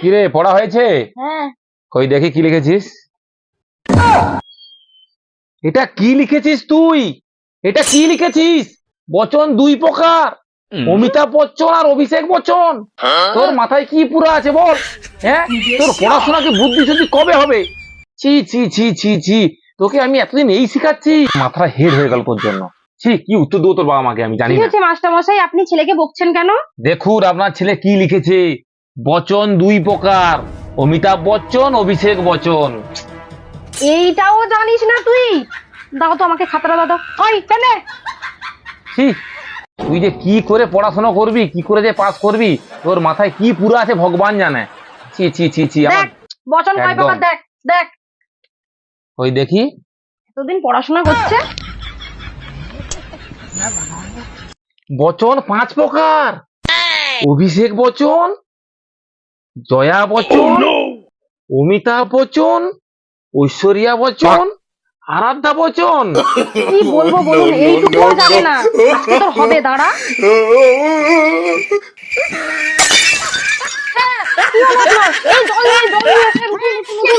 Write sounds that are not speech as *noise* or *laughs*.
কিরে পড়া হয়েছে? হ্যাঁ। কই দেখি কি লিখেছিস? এটা কি লিখেছিস তুই? এটা কি লিখেছিস? বচন দুই প্রকার। অমিতাভ বচ্চন আর অভিষেক বচ্চন। তোর মাথায় কি পুরো আছে বল? হ্যাঁ? তোর পড়াশোনা কি বুদ্ধি শুদ্ধি কবে হবে? ছি ছি ছি ছি ছি। তোকে আমি এতদিন এই শিখাচ্ছি। মাথা হেড হয়ে গেল তোর জন্য। ছি কি উত্তর দেবো তোর বাবা মাকে? আমি জানি ঠিক না আছে মাস্টার মশাই আপনি ছেলেকে বকছেন কেন? দেখুন আপনার ছেলে কি লিখেছে? বচন দুই প্রকার অমিতাভ বচ্চন অভিষেক বচন এইটাও জানিস না তুই? দাও তো আমাকে খাতাটা দাও তো। ওই কেন ছি তুই যে কি করে পড়াশোনা করবি কি করে যে পাস করবি তোর মাথায় কি পুরো আছে ভগবান জানে। ছি ছি ছি ছি আমার দেখ বচন কয় একদম। প্রকার দেখ দেখ। ওই দেখি। এতদিন পড়াশোনা করছে বচন পাঁচ প্রকার অভিষেক বচ্চন জয়া বচ্চন অমিতাভ বচ্চন ঐশ্বরিয়া বচ্চন আরাধ্যা বচ্চন। কি বলব বলুন এইটুকু জানে না। আজকে তোর হবে দাঁড়া। *laughs* হ্যাঁ? এই জল এই নিয়ে, জল নিয়ে।